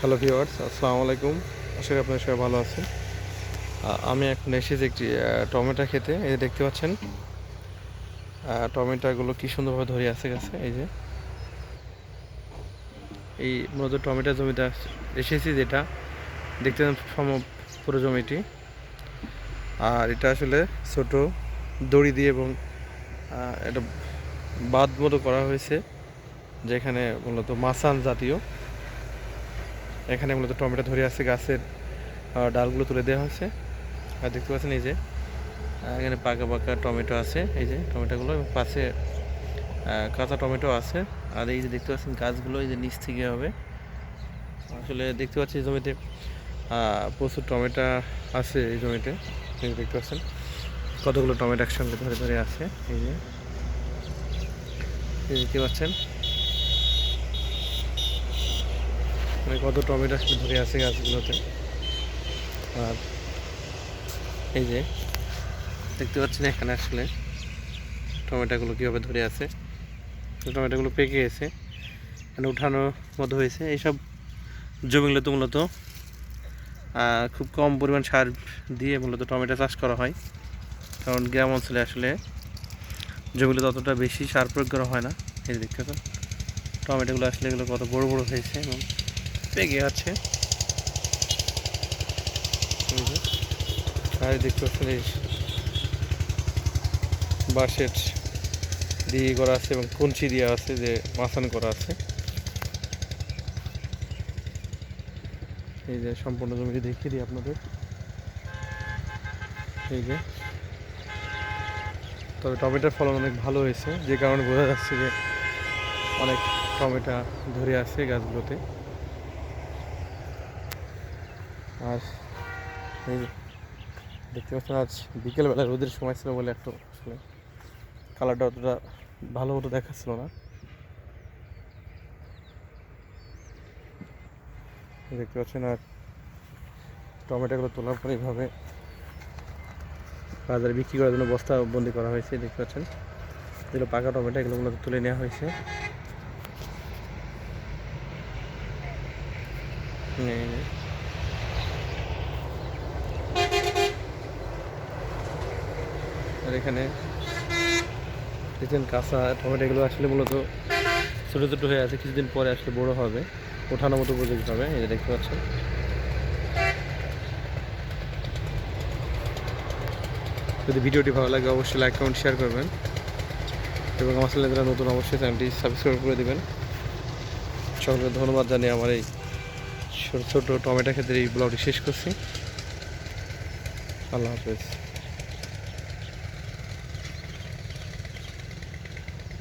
Hello viewers আসসালামু আলাইকুম আশা করি আপনারা সবাই ভালো আছেন। আমি এখন এসেছি একটি টমেটো খেতে। এই যে দেখতে পাচ্ছেন টমেটোগুলো কি সুন্দরভাবে ধরে আছে গেছে, এই যে। এই মূলত টমেটো জমিটা এসেছি যেটা দেখতে পাচ্ছেন পুরো জমিটি। আর এটা আসলে ছোট দড়ি দিয়ে এবং এটা বাদ মতো করা হয়েছে, যেখানে মূলত মাসান জাতীয়। এখানে মূলত টমেটো ধরে আছে গাছের ডালগুলো তুলে দেওয়া হয়েছে। আর দেখতে পাচ্ছেন এই যে এখানে পাকা পাকা টমেটো আছে, এই যে টমেটোগুলো, এবং পাশে কাঁচা টমেটো আছে। আর এই যে দেখতে পাচ্ছেন গাছগুলো এই যে নিচ থেকে হবে। আসলে দেখতে পাচ্ছি এই জমিতে প্রচুর টমেটো আছে এই জমিতে। দেখতে পাচ্ছেন কতগুলো টমেটো একসঙ্গে ধরে ধরে আছে এই যে দেখতে পাচ্ছেন মানে কত টমেটো ধরে আছে গাছগুলোতে। আর এই যে, দেখতে পাচ্ছেন এখানে আসলে টমেটোগুলো কীভাবে ধরে আছে। টমেটোগুলো পেকে গেছে এখানে উঠানোর মতো হয়েছে। এইসব জমিগুলোতে মূলত খুব কম পরিমাণ সার দিয়ে মূলত টমেটো চাষ করা হয়। কারণ গ্রাম অঞ্চলে আসলে জমিগুলো ততটা বেশি সার প্রয়োগ করা হয় না। এই দেখতে পাচ্ছেন, টমেটোগুলো আসলে এগুলো কত বড় বড় হয়েছে এবং পেকে আছে। পাচ্ছেন বাঁশের দিয়ে করা আছে এবং কঞ্চি দেওয়া আছে যে মাথান করা আছে। এই যে সম্পূর্ণ জমিটি দেখিয়ে দিই আপনাদের। এই যে। তবে টমেটোর ফলন অনেক ভালো হয়েছে, যে কারণে বোঝা যাচ্ছে যে অনেক টমেটো ধরে আছে গাছগুলোতে। আর এই দেখতে পাচ্ছেন আজ বিকেলবেলা রোদের সময় ছিল বলে একটু আসলে কালারটা অতটা ভালো মতো দেখাচ্ছিল না। দেখতে পাচ্ছেন আর টমেটোগুলো তোলার পর এইভাবে বাজারে বিক্রি করার জন্য বস্তা বন্দি করা হয়েছে, দেখতে পাচ্ছেন। যেগুলো পাকা টমেটো, এগুলো তুলে নেওয়া হয়েছে। আর এখানে দেখছেন কাঁচা টমেটোগুলো আসলে মূলত ছোটো ছোটো হয়ে আছে, কিছুদিন পরে আসলে বড় হবে। ওঠানোর মতো উপযোগী হবে যে দেখতে পাচ্ছেন। যদি ভিডিওটি ভালো লাগে, অবশ্যই লাইক কমেন্ট শেয়ার করবেন। এবং আমার চ্যানেলে যারা নতুন, অবশ্যই চ্যানেলটি সাবস্ক্রাইব করে দেবেন। সকলকে ধন্যবাদ জানিয়ে আমার এই ছোটো ছোটো টমেটো ক্ষেত্রে এই ব্লগটি শেষ করছি। আল্লাহ হাফেজ।